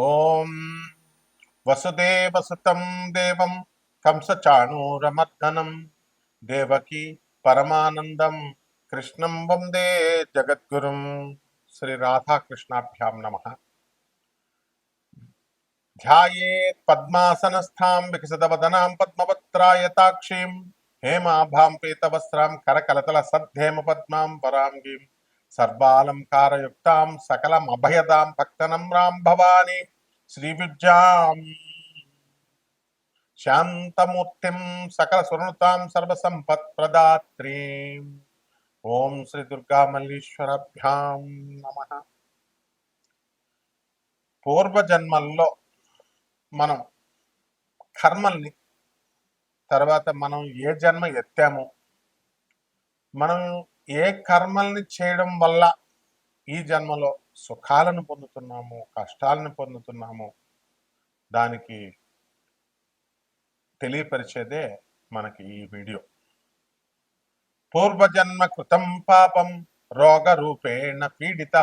ओम ॐ वसुदेवसुतं देव कंसचाणूरमर्दनम देवकी परमानंदम कृष्ण परमानन्दं, कृष्णं वंदे जगद्गुरुं, श्रीराधाकृष्णाभ्यां नमः। ध्यायेत् पद्मासनस्थां, विकसितवदनां पद्मपत्रायताक्षीं हेमाभां पीतवस्त्रां करकलतलसद्धेमपद्मां वराङ्गीम्। సర్వాలంకారయుక్తాం సకలం అభయదాం రాం భవాని శ్రీవిద్యాం. శాంతమూర్తిం సకల సురణుతాం సర్వసంపత్ ప్రదాత్రీం ఓం శ్రీ దుర్గా మల్లీశ్వరభ్యాం నమ. పూర్వజన్మల్లో మనం కర్మల్ని తర్వాత మనం ఏ జన్మ ఎత్తాము మనం ఏ కర్మల్ని చేయడం వల్ల ఈ జన్మలో సుఖాలను పొందుతున్నాము కష్టాలను పొందుతున్నాము దానికి తెలియపరిచేదే మనకి ఈ వీడియో. పూర్వజన్మ కృతం పాపం రోగ రూపేణ పీడిత.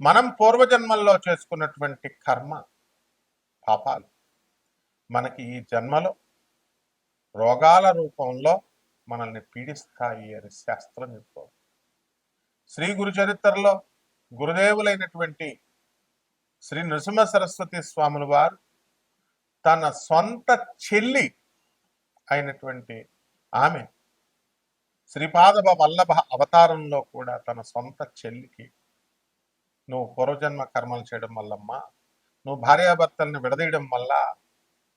మనం పూర్వజన్మల్లో చేసుకున్నటువంటి కర్మ పాపాలు. మనకి ఈ జన్మలో రోగాల రూపంలో మనల్ని పీడిస్తాయి అని శాస్త్రం చెప్తోంది. శ్రీ గురు చరిత్రలో గురుదేవులైనటువంటి శ్రీ నృసింహ సరస్వతి స్వాముల వారు తన సొంత చెల్లి అయినటువంటి ఆమె శ్రీపాద వల్లభ అవతారంలో కూడా తన సొంత చెల్లికి నువ్వు పూర్వజన్మ కర్మలు చేయడం వల్లమ్మా నువ్వు భార్యాభర్తల్ని విడదీయడం వల్ల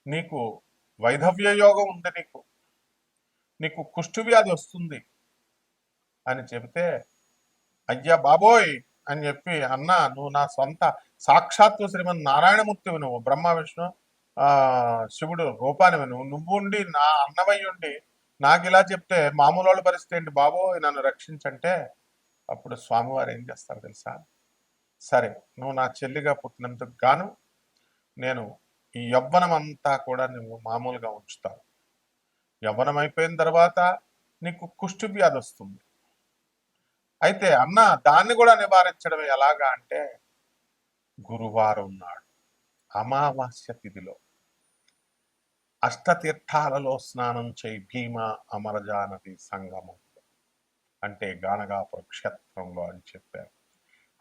నీకు వైధవ్య యోగం ఉంది నీకు. నీకు కుష్ఠువ్యాధి వస్తుంది అని చెబితే అయ్యా బాబోయ్ అని చెప్పి అన్న నువ్వు నా సొంత సాక్షాత్తు శ్రీమన్ నారాయణమూర్తివి నువ్వు బ్రహ్మ విష్ణు శివుడు రూపానివి నువ్వు. నువ్వు ఉండి నా అన్నమై ఉండి నాకు ఇలా చెప్తే మామూలు వాళ్ళ పరిస్థితి ఏంటి బాబోయ్? నన్ను రక్షించంటే అప్పుడు స్వామివారు ఏం చేస్తారు తెలుసా? సరే నువ్వు నా చెల్లిగా పుట్టినందుకు గాను నేను ఈ యవ్వనమంతా కూడా నువ్వు మామూలుగా ఉంచుతావు. యవ్వనం అయిపోయిన తర్వాత నీకు కుష్టి వ్యాధి వస్తుంది. అయితే అన్న దాన్ని కూడా నివారించడం ఎలాగా అంటే గురువారం నాడు అమావాస్య తిథిలో అష్టతీర్థాలలో స్నానం చేయి భీమ అమరజానది సంగమం అంటే గానగాపుర క్షేత్రంలో అని చెప్పారు.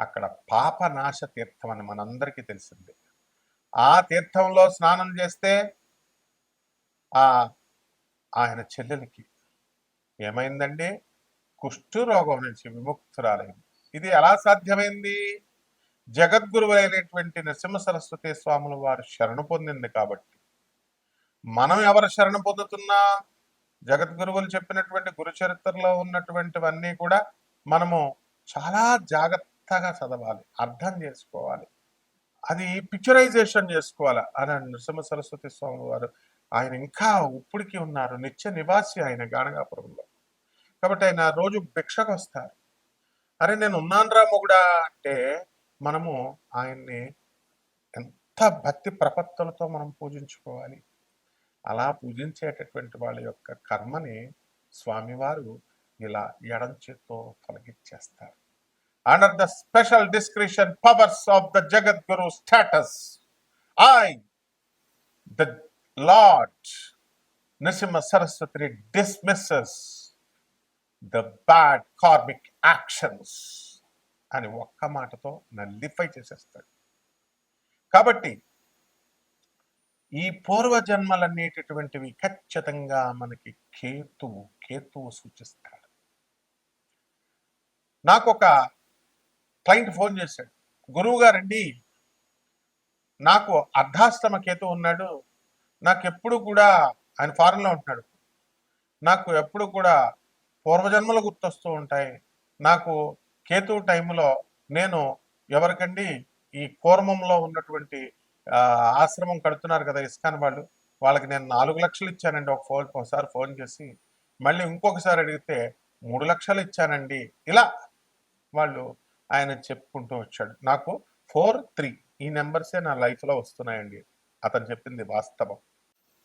అక్కడ పాపనాశ తీర్థం అని మనందరికీ తెలిసిందే. ఆ తీర్థంలో స్నానం చేస్తే ఆ ఆయన చెల్లెలకి ఏమైందండి? కుష్ఠు రోగం నుంచి విముక్తురాలైంది. ఇది ఎలా సాధ్యమైంది? జగద్గురువులైనటువంటి నరసింహ సరస్వతి స్వాముల వారు శరణు పొందింది కాబట్టి. మనం ఎవరు శరణు పొందుతున్నా? జగద్గురువులు చెప్పినటువంటి గురు చరిత్రలో ఉన్నటువంటివన్నీ కూడా మనము చాలా జాగ్రత్తగా చదవాలి అర్థం చేసుకోవాలి. అది పిక్చరైజేషన్ చేసుకోవాలి అని నరసింహ సరస్వతి స్వామి వారు ఆయన ఇంకా ఉప్పుడికి ఉన్నారు. నిత్య నివాసి ఆయన గానగాపురంలో. కాబట్టి ఆయన రోజు భిక్షకు వస్తారు అరే నేను ఉన్నానురా మొగుడా అంటే మనము ఆయన్ని ఎంత భక్తి ప్రపత్తులతో మనం పూజించుకోవాలి. అలా పూజించేటటువంటి వాళ్ళ యొక్క కర్మని స్వామివారు ఇలా ఎడం చేత్తో తొలగించేస్తారు. Under the special description powers of the Jagadguru status I the lord Nrusimha Saraswati dismisses the bad karmic actions అని ఒక్క మాటతో నల్లిఫై చేసేస్తాడు. కాబట్టి ఈ పూర్వజన్మలనేటటువంటివి ఖచ్చితంగా మనకి కేతువు కేతువు సూచిస్తాడు. నాకు ఒక క్లయింట్ ఫోన్ చేశాడు. గురువు గారండి నాకు అర్ధాశ్రమ కేతు ఉన్నాడు నాకు ఎప్పుడు కూడా ఆయన ఫారెన్లో ఉంటున్నాడు నాకు ఎప్పుడు కూడా పూర్వజన్మలు గుర్తొస్తూ ఉంటాయి. నాకు కేతు టైంలో నేను ఎవరికండి ఈ కూర్మంలో ఉన్నటువంటి ఆశ్రమం కడుతున్నారు కదా ఇస్కాన్ వాళ్ళు వాళ్ళకి నేను నాలుగు లక్షలు ఇచ్చానండి ఒక ఫోన్ ఒకసారి ఫోన్ చేసి. మళ్ళీ ఇంకొకసారి అడిగితే మూడు లక్షలు ఇచ్చానండి. ఇలా వాళ్ళు ఆయన చెప్పుకుంటూ వచ్చాడు. నాకు ఫోర్ త్రీ ఈ నెంబర్సే నా లైఫ్లో వస్తున్నాయండి. అతను చెప్పింది వాస్తవం.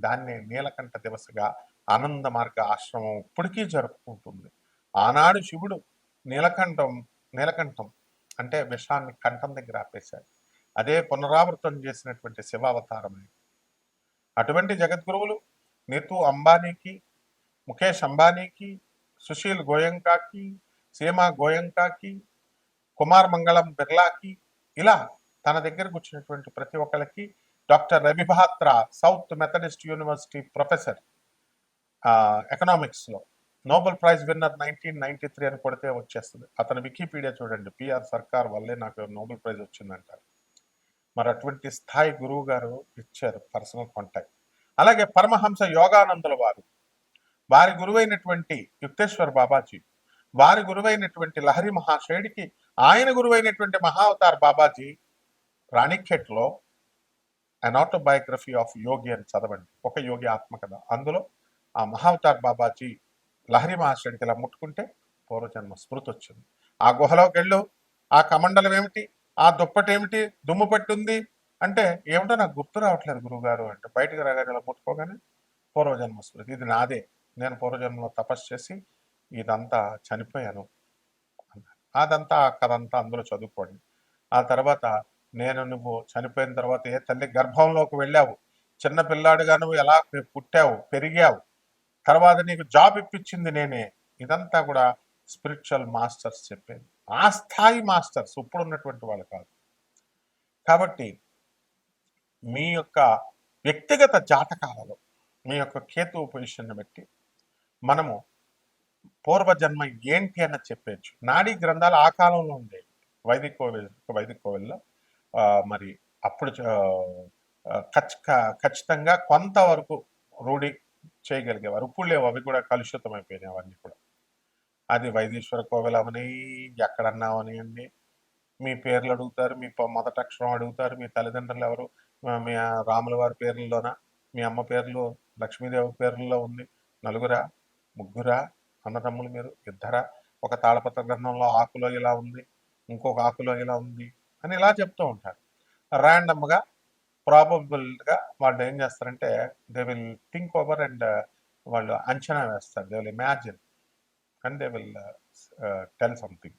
దాన్నే నీలకంఠ దివసగా ఆనంద మార్గ ఆశ్రమం ఇప్పటికీ జరుపుకుంటుంది. ఆనాడు శివుడు నీలకంఠం నీలకంఠం అంటే విషాన్ని కంఠం దగ్గర ఆపేశాడు. అదే పునరావృతం చేసినటువంటి శివావతారం అటువంటి జగద్గురువులు నీతు అంబానీకి ముఖేష్ అంబానీకి సుశీల్ గోయంకాకి సీమా గోయంకాకి కుమార్ మంగళం బిర్లాకి ఇలా తన దగ్గరకు వచ్చినటువంటి ప్రతి ఒక్కరికి doctor Ravi Batra south Methodist university professor ఎకనామిక్స్లో Nobel prize winner nineteen ninety three అని కొడితే వచ్చేస్తుంది. అతని వికీపీడియా చూడండి. పిఆర్ సర్కార్ వల్లే నాకు నోబెల్ ప్రైజ్ వచ్చిందంటారు. మరి అటువంటి స్థాయి గురువు గారు ఇచ్చారు పర్సనల్ కాంటాక్ట్ అలాగే పరమహంస యోగానందుల వారు. వారి గురువైనటువంటి యుక్తేశ్వర్ బాబాజీ. వారి గురువైనటువంటి లహరి మహాశయుడికి ఆయన గురువైనటువంటి మహావతార్ బాబాజీ రాణిఖేట్లో అన్ ఆటోబయోగ్రఫీ ఆఫ్ యోగి అని చదవండి. ఒక యోగి ఆత్మకథ. అందులో ఆ మహావతార్ బాబాజీ లహరి మహాశయుడికి ఇలా ముట్టుకుంటే పూర్వజన్మ స్మృతి వచ్చింది ఆ గుహలోకి వెళ్ళు ఆ కమండలం ఏమిటి ఆ దుప్పటి ఏమిటి దుమ్ము పట్టుంది అంటే ఏమిటో నాకు గుర్తు రావట్లేదు గురువుగారు అంటే బయటకు రాగానే ఇలా ముట్టుకోగానే పూర్వజన్మ స్మృతి. ఇది నాదే. నేను పూర్వజన్మలో తపస్సు చేసి ఇదంతా చనిపోయాను. అన్నారు. అదంతా ఆ కథ అంతా అందులో చదువుకోండి. ఆ తర్వాత నేను నువ్వు చనిపోయిన తర్వాత ఏ తల్లి గర్భంలోకి వెళ్ళావు? చిన్నపిల్లాడుగా నువ్వు ఎలా పుట్టావు? పెరిగావు? తర్వాత నీకు జాబ్ ఇప్పించింది నేనే. ఇదంతా కూడా స్పిరిచువల్ మాస్టర్స్ చెప్పేది. ఆ స్థాయి మాస్టర్స్ ఇప్పుడు ఉన్నటువంటి వాళ్ళు కాదు. కాబట్టి మీ యొక్క వ్యక్తిగత జాతకాలలో మీ యొక్క కేతు పొజిషన్ బట్టి మనము పూర్వజన్మ ఏంటి అని చెప్పచ్చు నాడీ గ్రంథాలు ఆ కాలంలో ఉండేవి. వైదిక కోవిల్ వైదిక కోవిల్లో మరి అప్పుడు చ- ఖచ్చితంగా కొంతవరకు రూఢి చేయగలిగేవారు. ఇప్పుడు లేవు అవి కూడా కలుషితం అయిపోయినాయి అవన్నీ కూడా. అది వైదీశ్వర కోవిల్ అవని ఎక్కడన్నా మీ పేర్లు అడుగుతారు మీ మొదట అక్షరం అడుగుతారు మీ తల్లిదండ్రులు ఎవరు? మీ రాముల వారి పేర్లలోన? మీ అమ్మ పేర్లు లక్ష్మీదేవి పేర్లలో ఉంది. నలుగురా? ముగ్గురా? అన్నదమ్ములు మీరు? ఇద్దరా? ఒక తాళపత్ర గ్రంథంలో ఆకులో ఇలా ఉంది. ఇంకొక ఆకులో ఇలా ఉంది. అని ఇలా చెప్తూ ఉంటారు. ర్యాండమ్గా ప్రాబబుల్గా వాళ్ళు ఏం చేస్తారంటే they will think over and వాళ్ళు అంచనా వేస్తారు. They will imagine and they will tell something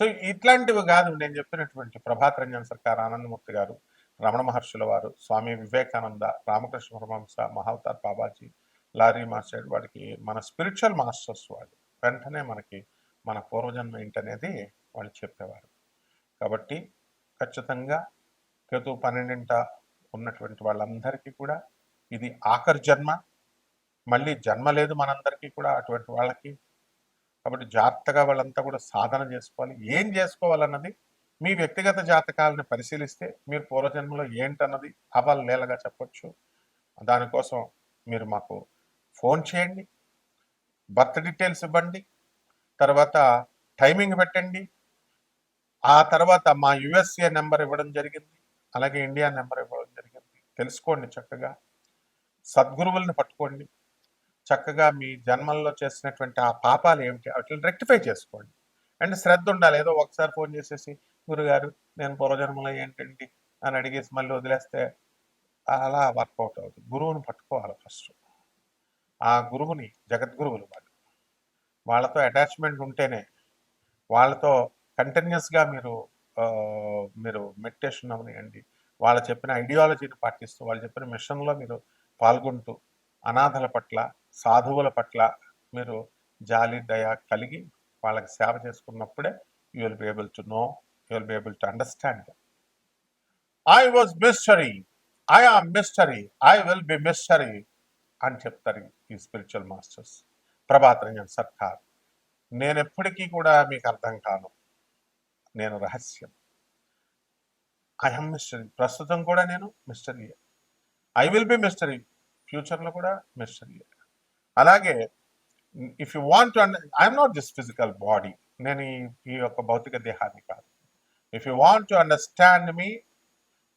so ఇట్లాంటివి కాదు. నేను చెప్పినటువంటి ప్రభాత్ రంజన్ సర్కార్ ఆనందమూర్తి గారు రమణ మహర్షుల వారు స్వామి వివేకానంద రామకృష్ణ పరమహంస మహావతార్ బాబాజీ లారీ మాస్టర్ వాడికి మన స్పిరిచువల్ మాస్టర్స్ వాళ్ళు. వెంటనే మనకి మన పూర్వజన్మ ఏంటనేది వాళ్ళు చెప్పేవారు. కాబట్టి ఖచ్చితంగా కేతు పన్నెండింట ఉన్నటువంటి వాళ్ళందరికీ కూడా ఇది ఆఖరి జన్మ. మళ్ళీ జన్మ లేదు మనందరికీ కూడా అటువంటి వాళ్ళకి. కాబట్టి జాగ్రత్తగా వాళ్ళంతా కూడా సాధన చేసుకోవాలి. ఏం చేసుకోవాలన్నది మీ వ్యక్తిగత జాతకాలను పరిశీలిస్తే మీరు పూర్వజన్మలో ఏంటన్నది అవలేలగా చెప్పొచ్చు. దానికోసం మీరు మాకు ఫోన్ చేయండి. బర్త్ డీటెయిల్స్ ఇవ్వండి. తర్వాత టైమింగ్ పెట్టండి. ఆ తర్వాత మా యుఎస్ఏ నెంబర్ ఇవ్వడం జరిగింది. అలాగే ఇండియా నెంబర్ ఇవ్వడం జరిగింది. తెలుసుకోండి చక్కగా. సద్గురువుల్ని పట్టుకోండి. చక్కగా మీ జన్మల్లో చేసినటువంటి ఆ పాపాలు ఏమిటి వాటిని రెక్టిఫై చేసుకోండి. అండ్ శ్రద్ధ ఉండాలి. ఏదో ఒకసారి ఫోన్ చేసేసి గురుగారు నేను పూర్వజన్మలో ఏంటండి? అని అడిగేసి మళ్ళీ వదిలేస్తే అలా వర్కౌట్ అవుతుంది. గురువుని పట్టుకోవాలి ఫస్ట్. ఆ గురువుని జగద్గురువులు వాళ్ళు. వాళ్ళతో అటాచ్మెంట్ ఉంటేనే వాళ్ళతో కంటిన్యూస్గా మీరు మీరు మెడిటేషన్ అవనియండి. వాళ్ళు చెప్పిన ఐడియాలజీని పాటిస్తూ వాళ్ళు చెప్పిన మిషన్లో మీరు పాల్గొంటూ అనాథల పట్ల సాధువుల పట్ల మీరు జాలి దయ కలిగి వాళ్ళకి సేవ చేసుకున్నప్పుడే you will be able to know you will be able to understand I was mystery I am mystery I will be mystery అని చెప్తారు ఈ స్పిరిచువల్ మాస్టర్స్ ప్రభాత్ రంజన్ సర్కార్. నేను ఎప్పటికీ కూడా మీకు అర్థం కాను. నేను రహస్యం. ఐఎమ్ మిస్టరీ ప్రస్తుతం కూడా నేను mystery I will be mystery ఫ్యూచర్లో కూడా మిస్టరీ అలాగే if you want to under I'm not this physical body. నేను ఈ యొక్క భౌతిక దేహాన్ని కాదు. If you want to understand మీ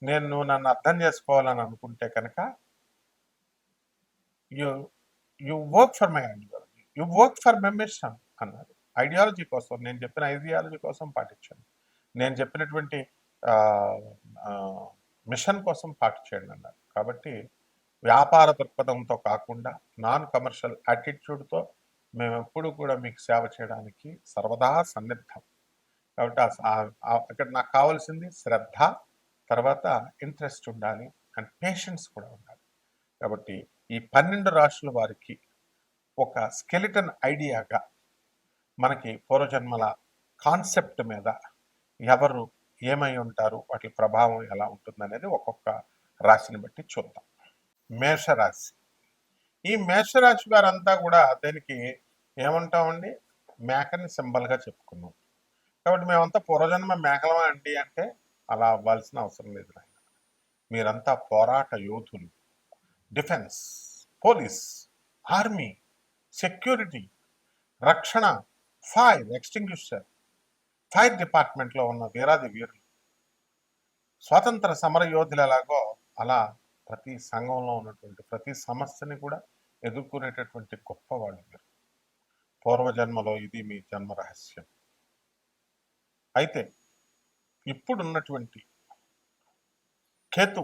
నేను నన్ను అర్థం చేసుకోవాలని అనుకుంటే కనుక you you work for my ideology. You work for my mission అన్నారు. ఐడియాలజీ కోసం నేను చెప్పిన ఐడియాలజీ కోసం పాటించండి. నేను చెప్పినటువంటి మిషన్ కోసం పాటు చేయండి అన్నారు. కాబట్టి వ్యాపార దృక్పథంతో కాకుండా నాన్ కమర్షియల్ యాటిట్యూడ్తో మేము ఎప్పుడు కూడా మీకు సేవ చేయడానికి సర్వదా సన్నిద్ధం. కాబట్టి అక్కడ నాకు కావాల్సింది శ్రద్ధ తర్వాత ఇంట్రెస్ట్ ఉండాలి అండ్ పేషెన్స్ కూడా ఉండాలి. కాబట్టి ఈ పన్నెండు రాశుల వారికి ఒక స్కెలిటన్ ఐడియాగా మనకి పూర్వజన్మల కాన్సెప్ట్ మీద ఎవరు ఏమై ఉంటారు? వాటి ప్రభావం ఎలా ఉంటుందనేది ఒక్కొక్క రాశిని బట్టి చూద్దాం. మేషరాశి. ఈ మేషరాశి వారంతా కూడా దీనికి ఏమంటామండి? మేకని సింబల్గా చెప్పుకున్నాం. కాబట్టి మేమంతా పూర్వజన్మ మేకలమా అండి అంటే అలా అవ్వాల్సిన అవసరం లేదు నాయన. మీరంతా పోరాట యోధులు. డిఫెన్స్ పోలీస్ ఆర్మీ సెక్యూరిటీ రక్షణ ఫైర్ ఎక్స్టింగ్విషర్ ఫైర్ డిపార్ట్మెంట్లో ఉన్న వీరాది వీరులు. స్వాతంత్ర సమర యోధులు ఎలాగో అలా ప్రతి సంఘంలో ఉన్నటువంటి ప్రతి సమస్యని కూడా ఎదుర్కొనేటటువంటి గొప్పవాళ్ళు మీరు పూర్వజన్మలో ఇది మీ జన్మ రహస్యం. అయితే ఇప్పుడున్నటువంటి కేతు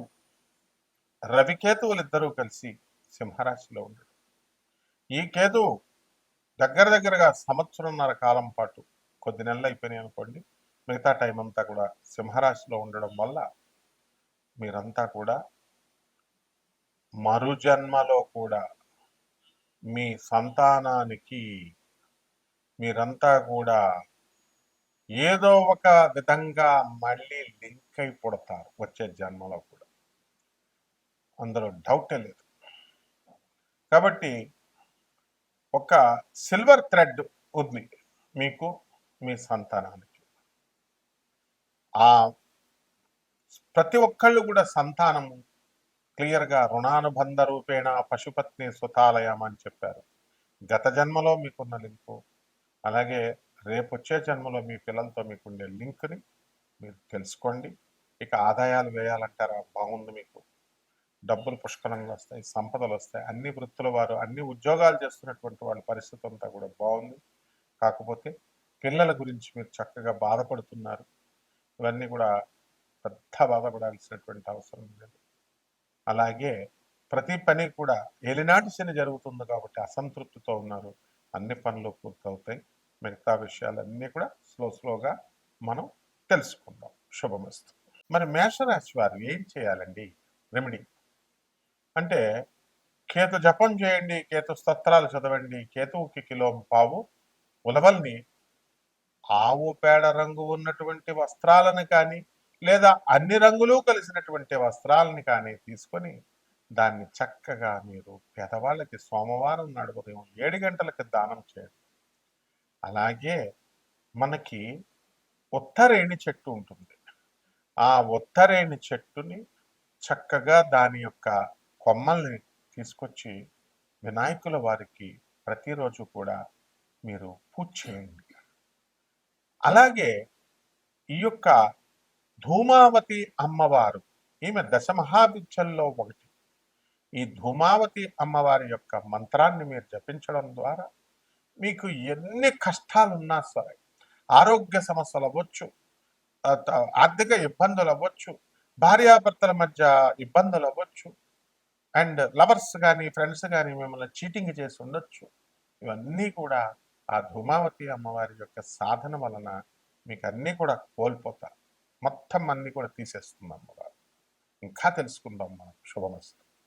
రవికేతువులు ఇద్దరూ కలిసి సింహరాశిలో ఉండడు ఈ కేతు దగ్గర దగ్గరగా సంవత్సరంన్నర కాలం పాటు కొద్ది నెలలు అయిపోయినాయి అనుకోండి మిగతా టైం అంతా కూడా సింహరాశిలో ఉండడం వల్ల మీరంతా కూడా మరుజన్మలో కూడా మీ సంతానానికి మీరంతా కూడా ఏదో ఒక విధంగా మళ్ళీ లింక్ అయి పుడతారు వచ్చే జన్మలో కూడా. అందులో డౌటే లేదు. కాబట్టి ఒక సిల్వర్ థ్రెడ్ ఉంది మీకు. మీ సంతానానికి. ఆ ప్రతి ఒక్కళ్ళు కూడా సంతానము క్లియర్గా రుణానుబంధ రూపేణ పశుపత్ని సుతాలయం అని చెప్పారు. గత జన్మలో మీకున్న లింకు అలాగే రేపు వచ్చే జన్మలో మీ పిల్లలతో మీకుండే లింక్ని మీరు తెలుసుకోండి. ఇక ఆదాయాలు వేయాలంటారా? బాగుంది మీకు. డబ్బులు పుష్కలంగా వస్తాయి సంపదలు వస్తాయి అన్ని వృత్తుల వారు అన్ని ఉద్యోగాలు చేస్తున్నటువంటి వాళ్ళ పరిస్థితి అంతా కూడా బాగుంది. కాకపోతే పిల్లల గురించి మీరు చక్కగా బాధపడుతున్నారు. ఇవన్నీ కూడా పెద్ద బాధపడాల్సినటువంటి అవసరం లేదు. అలాగే ప్రతి పని కూడా ఏలినాటి శని జరుగుతుంది కాబట్టి అసంతృప్తితో ఉన్నారు. అన్ని పనులు పూర్తవుతాయి. మిగతా విషయాలన్నీ కూడా స్లో స్లోగా మనం తెలుసుకుందాం. శుభమస్తు. మరి మేషరాశి వారు ఏం చేయాలండి? రెమెడీ. అంటే కేతు జపం చేయండి కేతు స్తోత్రాలు చదవండి కేతువుకి కిలో పావు ఉలవల్ని ఆవు పేడ రంగు ఉన్నటువంటి వస్త్రాలను కానీ లేదా అన్ని రంగులు కలిసినటువంటి వస్త్రాలని కానీ తీసుకొని దాన్ని చక్కగా మీరు పేదవాళ్ళకి సోమవారం నాడు ఉదయం ఏడు గంటలకి దానం చేయండి. అలాగే మనకి ఉత్తరేణి చెట్టు ఉంటుంది. ఆ ఉత్తరేణి చెట్టుని చక్కగా దాని యొక్క కొమ్మల్ని తీసుకొచ్చి వినాయకుల వారికి ప్రతిరోజు కూడా మీరు పూజ చేయండి. అలాగే ఈ యొక్క ధూమావతి అమ్మవారు ఈమె దశమహాబిచ్చల్లో ఒకటి. ఈ ధూమావతి అమ్మవారి యొక్క మంత్రాన్ని మీరు జపించడం ద్వారా మీకు ఎన్ని కష్టాలున్నా సరే ఆరోగ్య సమస్యలు అవ్వచ్చు ఆర్థిక ఇబ్బందులు అవ్వచ్చు భార్యాభర్తల మధ్య ఇబ్బందులు అవ్వచ్చు అండ్ లవర్స్ కానీ ఫ్రెండ్స్ కానీ మిమ్మల్ని చీటింగ్ చేసి ఉండొచ్చు. ఇవన్నీ కూడా ఆ ధూమావతి అమ్మవారి యొక్క సాధన వలన మీకు అన్నీ కూడా కోల్పోతారు. మొత్తం అన్నీ కూడా తీసేస్తుంది అమ్మవారు. ఇంకా తెలుసుకుందాం మనం. శుభమస్తు.